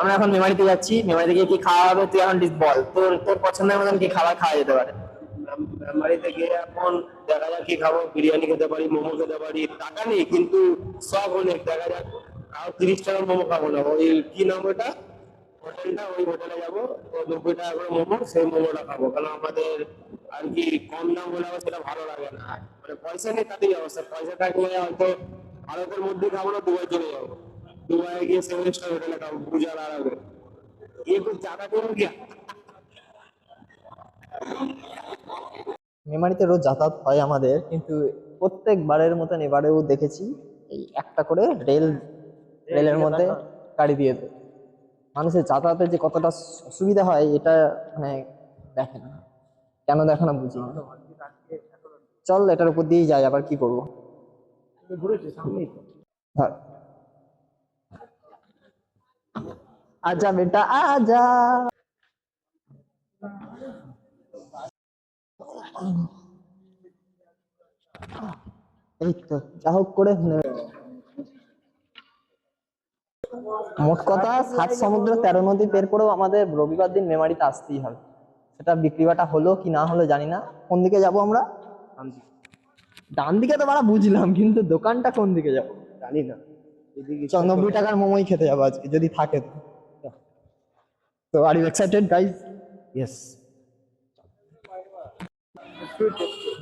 আমরা এখন মেমারিতে যাচ্ছি, মেমারিতে গিয়ে কি খাওয়া হবে তুই এখন বল, তোর তোর পছন্দের মতন কি খাবার খাওয়া যেতে পারে? বাড়িতে গিয়ে এখন দেখা যাক কি খাব, বিরিয়ানি খেতে পারি, মোমো খেতে পারি, টাকা নেই, কিন্তু সব অনেক দেখা যাক আর তিরিশ টাকার মোমো খাব না। ওই কি নাম ওটা হোটেলটা, ওই হোটেলে যাব নব্বই টাকা করে মোমো, সেই মোমোটা খাব কারণ আমাদের আর কি কম দাম বলে আমার সেটা ভালো লাগে না। মানে পয়সা নেই, তাতেই অবস্থা। পয়সা থাকলে হয়তো ভারতের মধ্যে খাব না, দুবাই চলে যাব। দুবাই গিয়ে সেভেন স্টার হোটেলে খাবো পূজার আরামে ये कुछ ज्यादा करो क्या মেমারিতে রোজ যাতায়াত হয় আমাদের কিন্তু প্রত্যেকবারের মতন এবারেও দেখেছি এই একটা করে রেল রেলের মধ্যে গাড়ি দিয়ে দেয় মানুষের যাতায়াতের যে কতটা অসুবিধা হয় এটা মানে দেখে না কেন দেখে না বুঝি না চল এটার উপর দিয়েই যাই আবার কি করবো ধর আজা বেটা আজা। এই তো যা হোক করে মোট কথা সাত সমুদ্র তেরো নদী পের করেও আমাদের রবিবার দিন মেমারিতে আসতেই হবে। সেটা বিক্রি বাটা হলো কি না হলো জানি না। কোন দিকে যাব আমরা? ডান দিকে তো বাড়া বুঝলাম কিন্তু দোকানটা কোন দিকে যাব? জানি না। চল নব্বই টাকার মোমোই খেতে যাব আজকে যদি থাকে তো। তো are you excited guys yes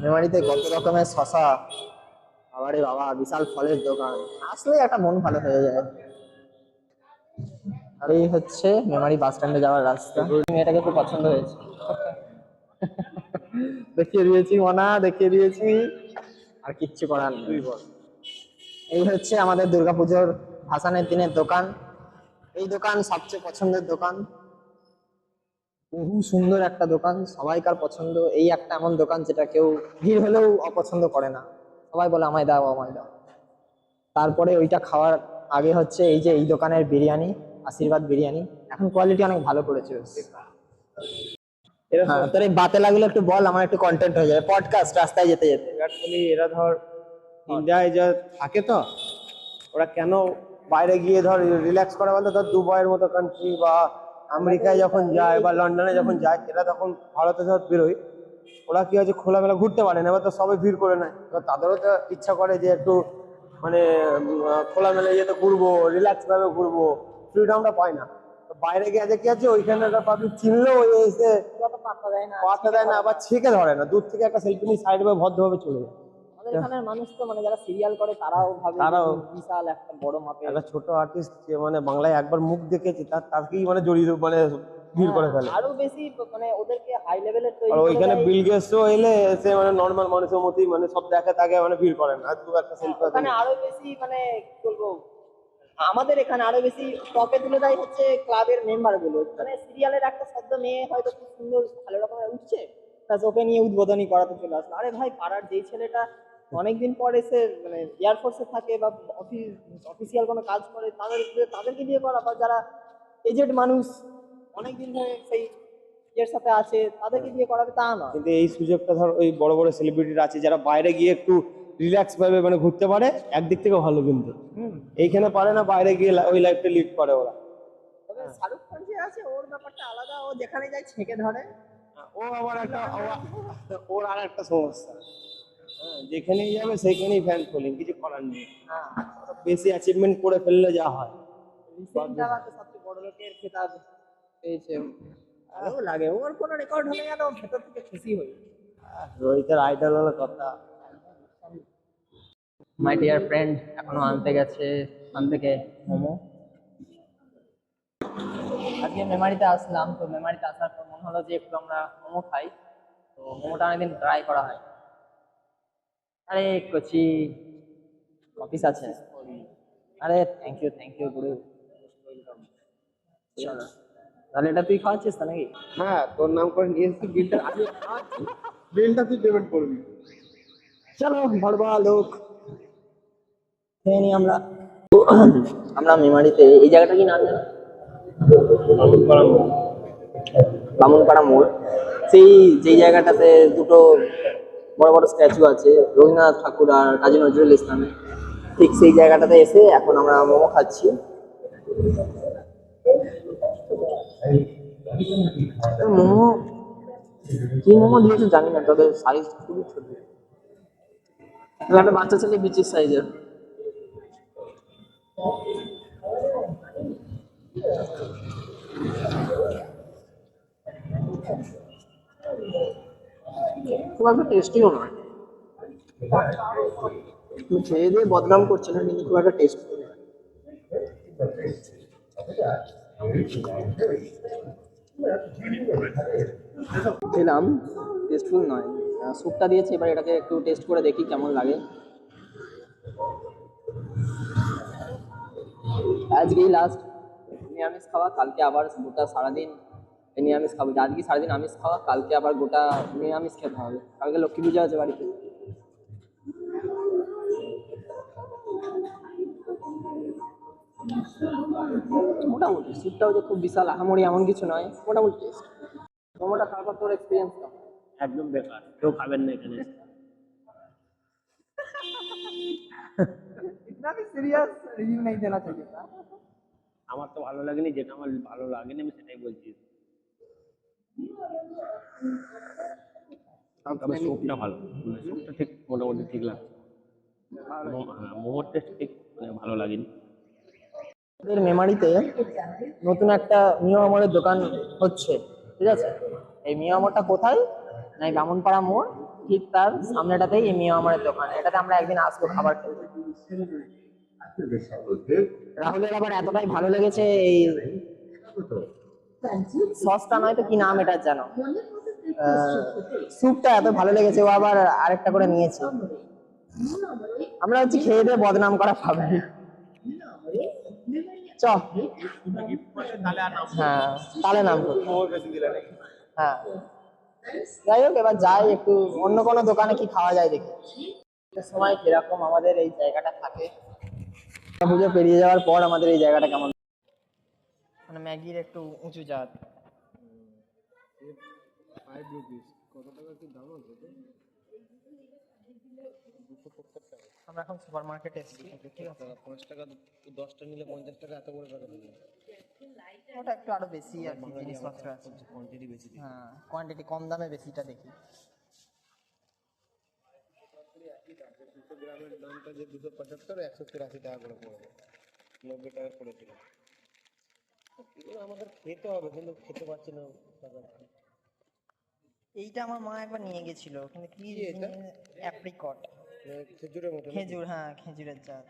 মেমারিতে কত রকমের শশা? আবারে বাবা বিশাল ফলের দোকান। আসলে একটা মন ভালো হয়ে যায়। আর এই হচ্ছে মেমারি বাস স্ট্যান্ডে যাওয়ার রাস্তা। মেয়েটাকে খুব পছন্দ হয়েছে। দেখিয়ে দিয়েছি মনা দেখিয়ে দিয়েছি। আর কিচ্ছু করার নেই। এই হচ্ছে আমাদের দুর্গাপুজোর ভাসানের দিনের দোকান। এই দোকান সবচেয়ে পছন্দের দোকান। বহু সুন্দর একটা দোকান সবাইকার পছন্দ। এই একটা এমন দোকান যেটা কেউ ভিড় হলেও অপছন্দ করে না। সবাই বলে আমায় দাও আমায় দাও। তারপরে ওইটা খাওয়ার আগে হচ্ছে এই যে এই দোকানের বিরিয়ানি আশীর্বাদ বিরিয়ানি। এখন কোয়ালিটি অনেক ভালো করেছে। হ্যাঁ, তোর এই বাতে লাগলে একটু বল আমার একটু কন্টেন্ট হয়ে যাবে। পডকাস্ট রাস্তায় যেতে যেতে। অ্যাকচুয়ালি এরা ধর ইন্ডিয়ায় যা থাকে তো ওরা কেন বাইরে গিয়ে ধর রিল্যাক্স করে বলতে? ধর দুবাইয়ের মতো কান্ট্রি বা আমেরিকায় যখন যায় বা লন্ডনে যখন যায় এরা তখন ভারতে ধর বেরোয়। ওরা কি হচ্ছে খোলামেলা ঘুরতে পারে না এবার তো সবাই ভিড় করে নেয়। এবার তাদেরও তো ইচ্ছা করে যে একটু মানে খোলামেলা ইয়েতে ঘুরবো রিল্যাক্স ভাবে ঘুরবো। ফ্রিডমটা পায় না। তো বাইরে গিয়ে যে কি আছে ওইখানে পাবলিক চিনলেও ওই এসে পাত্তা দেয় না। পাতা দেয় না আবার ছেঁকে ধরে না। দূর থেকে একটা সেলফি নিয়ে সাইড ভাবে ভদ্রভাবে চলে যায়। আমাদের এখানের মানুষ তো মানে যারা সিরিয়াল করে তারাও ভাবে তারাও- বিশাল একটা বড় মাপের একটা ছোট আর্টিস্ট যে মানে বাংলায় একবার মুখ দেখেছে তার তাকেই মানে জড়িয়ে মানে ভিড় করে ফেলে। আরও বেশি মানে ওদেরকে হাই লেভেলের তৈরি আর ওইখানে। বিল গেটসও এলে সে মানে নর্মাল মানুষের মতোই মানে সব দেখে তাকে মানে ভিড় করে না আর দু একটা সেলফি ওখানে আরও বেশি মানে কি বলব আমাদের এখানে আরও বেশি টপে তুলে দেয় হচ্ছে ক্লাবের মেম্বারগুলো। মানে সিরিয়ালের একটা শব্দ মেয়ে হয়তো খুব সুন্দর ভালো রকমের উঠছে ব্যাস ওকে নিয়ে উদ্বোধনী করাতে চলে আসলো। আরে ভাই পাড়ার যেই ছেলেটা অনেকদিন পর এসে মানে এয়ারফোর্সে থাকে বা অফিস অফিসিয়াল কোনো কাজ করে তাদের তাদেরকে দিয়ে করা বা যারা এজেড মানুষ অনেকদিন ধরে সেই ইয়ের সাথে আছে তাদেরকে দিয়ে করাবে তা নয়। কিন্তু এই সুযোগটা ধর ওই বড় বড় সেলিব্রিটির আছে যারা বাইরে গিয়ে একটু রিল্যাক্স ভাবে মানে ঘুরতে পারে একদিক থেকে ভালো কিন্তু। এইখানে পারে না বাইরে গিয়ে ওই লাইফটা লিড করে ওরা। তবে শাহরুখ খান যে আছে ওর ব্যাপারটা আলাদা ও যেখানে যায় ছেঁকে ধরে। ও আবার একটা ওর আর একটা সমস্যা। যেখানেই যাবে সেইখানেই ফ্যান ফলোইং কিছু করার নেই। হ্যাঁ। বেশি অ্যাচিভমেন্ট করে ফেললে যা হয়। সবচেয়ে বড় লোকের খেতাব পেয়েছে ভালো লাগে। ওর কোনো রেকর্ড হলে যেন ভেতর থেকে খুশি হই। রোহিতের আইডল হলো কথা। মাই ডিয়ার ফ্রেন্ড এখনও আনতে গেছে ওখান থেকে মোমো। আজকে মেমারিতে আসলাম তো মেমারিতে আসার পর মনে হলো যে একটু আমরা মোমো খাই। তো মোমোটা অনেকদিন ট্রাই করা হয় আরে কচি অফিস আছে। আরে থ্যাংক ইউ থ্যাংক ইউ গুরু। চলো তাহলে এটা তুই খাওয়াচ্ছিস তো নাকি? হ্যাঁ তোর নাম করে নিয়ে এসেছি বিলটা আমি বিলটা তুই পেমেন্ট করবি। চলো ভরবা লোক। খেয়ে নি আমরা। আমরা মেমারিতে এই জায়গাটা কি নাম জানো? বামুনপাড়া মোড়। সেই যেই জায়গাটাতে দুটো বড় বড় স্ট্যাচু আছে রবীন্দ্রনাথ ঠাকুর আর কাজী নজরুল ইসলামের। ঠিক সেই জায়গাটাতে এসে এখন আমরা মোমো খাচ্ছি। মোমো কি মোমো দিয়েছে জানি না তবে সাইজ খুবই ছোট। একটা বাচ্চা ছেলে বিচির সাইজের খুব একটা টেস্টিও নয়। খেয়ে দিয়ে বদনাম করছি না কিন্তু খুব একটা টেস্ট খেলাম টেস্টফুল নয়। স্যুপটা দিয়েছে এবার এটাকে একটু টেস্ট করে দেখি কেমন লাগে। আজকেই লাস্ট নিরামিষ খাওয়া কালকে আবার গোটা সারাদিন নিরামিষ খাবো আজকে সারাদিন আমিষ খাওয়া কালকে আবার গোটা নিরামিষ খেতে হবে কালকে লক্ষ্মী পূজা আছে বাড়িতে মোটামুটি স্যুপটাও যে খুব বিশাল আহামরি এমন কিছু নয় মোটামুটি টেস্ট মোমোটা খাওয়ার পর তোর এক্সপিরিয়েন্স কেমন একদম বেকার কেউ খাবেন না এখানে इतना भी सीरियस रिव्यू नहीं देना चाहिए था আমার তো ভালো লাগেনি যেটা আমার ভালো লাগেনি আমি সেটাই বলছি তবে স্যুপটা ভালো। মানে স্যুপটা ঠিক মোটামুটি ঠিক লাগছে। মো- হ্যাঁ, মোমোর টেস্ট ঠিক মানে ভালো লাগেনি। মেমারিতে নতুন একটা আমরের দোকান হচ্ছে ঠিক আছে? এই আমরটা কোথায়? না এই বামনপাড়া মোড় ঠিক তার সামনেটাতেই এই মিও আমরের দোকান। এটাতে আমরা একদিন আসব খাবার খেতে। রাহুলের আবার এতটাই ভালো লেগেছে এই সসটা নয় তো কি নাম এটা জানো? স্যুপটা এত ভালো লেগেছে ও আবার আরেকটা করে নিয়েছে। আমরা হচ্ছে খেয়ে দিয়ে বদনাম করা পাবে। চ। হ্যাঁ তাহলে নাম হ্যাঁ। যাই হোক এবার যাই একটু অন্য কোনো দোকানে কি খাওয়া যায় দেখি। সময় কীরকম আমাদের এই জায়গাটা থাকে। পুজো পেরিয়ে যাওয়ার পর আমাদের এই জায়গাটা কেমন মানে ম্যাগির একটু উঁচু জাত। আমরা এখন সুপার মার্কেটে এসেছি ঠিক আছে? পাঁচ টাকা দশটা নিলে পঞ্চাশ টাকা এত করে টাকা দিলে ওটা একটু আরও বেশি আর কি জিনিসপত্র আছে। কোয়ান্টিটি বেশি হ্যাঁ কোয়ান্টিটি কম দামে বেশিটা দেখি। গ্রামের দামটা যে দুশো পঁচাত্তর একশো তিরাশি টাকা করে পড়বে নব্বই টাকা পড়েছিল এগুলো আমাদের খেতে হবে কিন্তু খেতে পারছি না এইটা আমার মা একবার নিয়ে গেছিল কিন্তু কি এটা? অ্যাপ্রিকট মানে খেজুরের মতো খেজুর হ্যাঁ খেজুরের জাত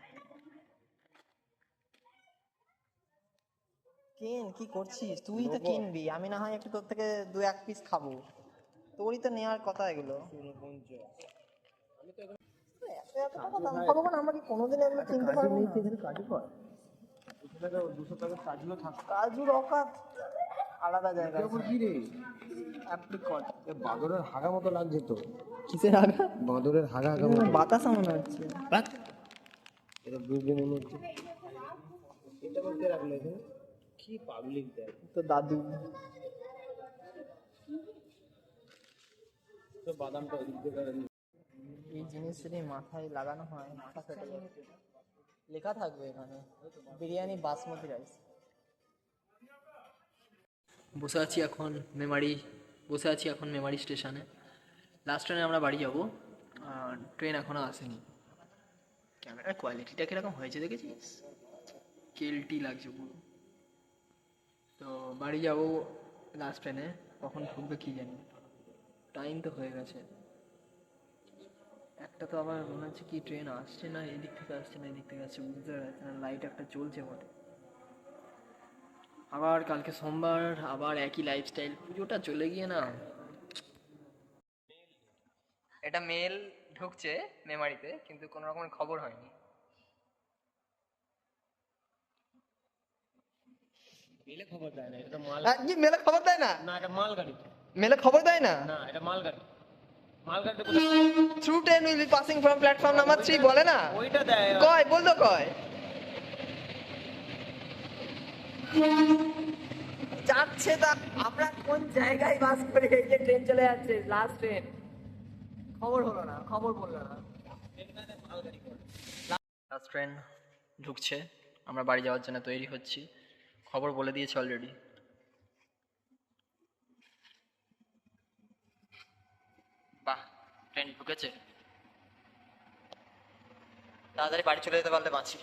কিন কি করছিস তুই তো কিনবি আমি না হয় একটু তোর থেকে দু এক পিস খাব তোরই তো নেওয়ার কথা এগুলো। এত এত টাকা দাম ভগবান আমরা কি কোনোদিন এগুলো কিনতে পারব না? দুশো কাজুর অকাত। আলাদা জায়গা কি রে? অ্যাপ্রিকট এ বাঁদরের হাগা মতো লাগছে তো। কিসের আগা বাঁদরের হাগা হাগা বাতাসা মনে হচ্ছে। এটা বুঝবে মনে হচ্ছে। এটা বলতে রাখল এখানে? কি পাবলিক দেয় তো দাদু। তো বাদামটা ওদিক থেকে এই জিনিস যদি মাথায় লাগানো হয় মাথা ফেটে যাবে লেখা থাকবে এখানে, বিরিয়ানি বাসমতি রাইস বসে আছি এখন মেমারি, বসে আছি এখন মেমারি স্টেশনে লাস্ট ট্রেনে আমরা বাড়ি যাব ট্রেন এখনও আসেনি। ক্যামেরার কোয়ালিটিটা কীরকম হয়েছে দেখেছিস? কেলটি লাগছে পুরো। তো বাড়ি যাব লাস্ট ট্রেনে কখন ঢুকবে কী জানি। টাইম তো হয়ে গেছে। একটা তো আবার মনে হচ্ছে কি ট্রেন আসছে না এদিক থেকে আসছে না এদিক থেকে আসছে বুঝতে পারছি না লাইট একটা চলছে বটে। আবার কালকে সোমবার আবার একই লাইফস্টাইল পুজোটা চলে গিয়ে না। এটা মেল ঢুকছে মেমারিতে কিন্তু কোনো রকমের খবর হয়নি। মেলে খবর দেয় না এটা মাল মেলে খবর দেয় না? না এটা মাল গাড়ি মেলে খবর দেয় না? না এটা মাল গাড়ি through train will be passing from platform number three বলে না? ওইটা দেয় কয়? বলতো কয়। যাচ্ছে তা আমরা কোন জায়গায় বাস করে এই যে ট্রেন চলে যাচ্ছে? লাস্ট ট্রেন খবর হলো না খবর বলল না। লাস্ট ট্রেন ঢুকছে আমরা বাড়ি যাওয়ার জন্য তৈরি হচ্ছি। খবর বলে দিয়েছে অলরেডি ঢুকেছে। তাড়াতাড়ি বাড়ি চলে যেতে পারলে বাঁচি।